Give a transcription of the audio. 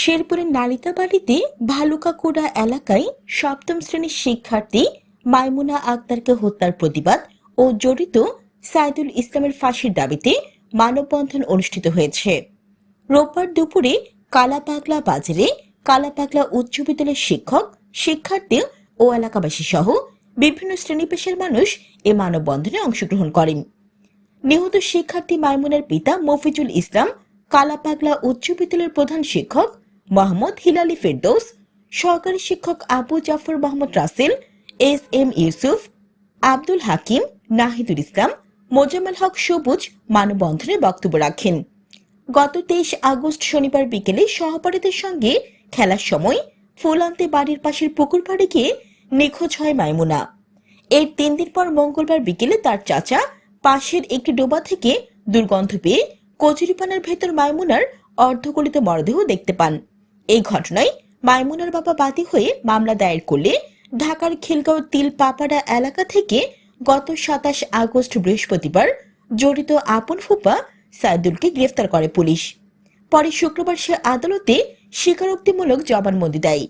শেরপুরের নালিতাবাড়িতে ভালুকাকুড়া এলাকায় সপ্তম শ্রেণির শিক্ষার্থী মাইমুনা আক্তারকে হত্যার প্রতিবাদ ও জড়িত সাইদুল ইসলামের ফাঁসির দাবিতে মানববন্ধন অনুষ্ঠিত হয়েছে। রোববার দুপুরে কালাপাগলা বাজারে কালাপাগলা উচ্চ বিদ্যালয়ের শিক্ষক, শিক্ষার্থী ও এলাকাবাসী সহ বিভিন্ন শ্রেণি পেশার মানুষ এ মানববন্ধনে অংশগ্রহণ করেন। নিহত শিক্ষার্থী মাইমুনের পিতা মফিজুল ইসলাম কালাপাগলা উচ্চ বিদ্যালয়ের প্রধান শিক্ষক মোহাম্মদ হিলালি ফেরদৌস, সহকারী শিক্ষক আবু জাফর মোহাম্মদ রাসেল, এস এম ইউসুফ, আব্দুল হাকিম, নাহিদুল ইসলাম, মোজাম্মেল হক সবুজ মানববন্ধনে বক্তব্য রাখেন। গত তেইশ আগস্ট শনিবার বিকেলে সহপাঠীদের সঙ্গে খেলার সময় ফুল আনতে বাড়ির পাশের পুকুর পাড়ে গিয়ে নিখোঁজ হয় মাইমুনা। এর তিন দিন পর মঙ্গলবার বিকেলে তার চাচা পাশের একটি ডোবা থেকে দুর্গন্ধ পেয়ে কচুরিপানার ভেতর মাইমুনার অর্ধগলিত মরদেহ দেখতে পান। এই ঘটনায় মাইমুনার বাবা বাদী হয়ে মামলা দায়ের করলে ঢাকার খিলগাঁও তিল পাপাড়া এলাকা থেকে গত সাতাশ আগস্ট বৃহস্পতিবার জড়িত আপন ফুপা সাইদুলকে গ্রেফতার করে পুলিশ। পরে শুক্রবার সে আদালতে স্বীকারোক্তিমূলক জবানবন্দি দেয়।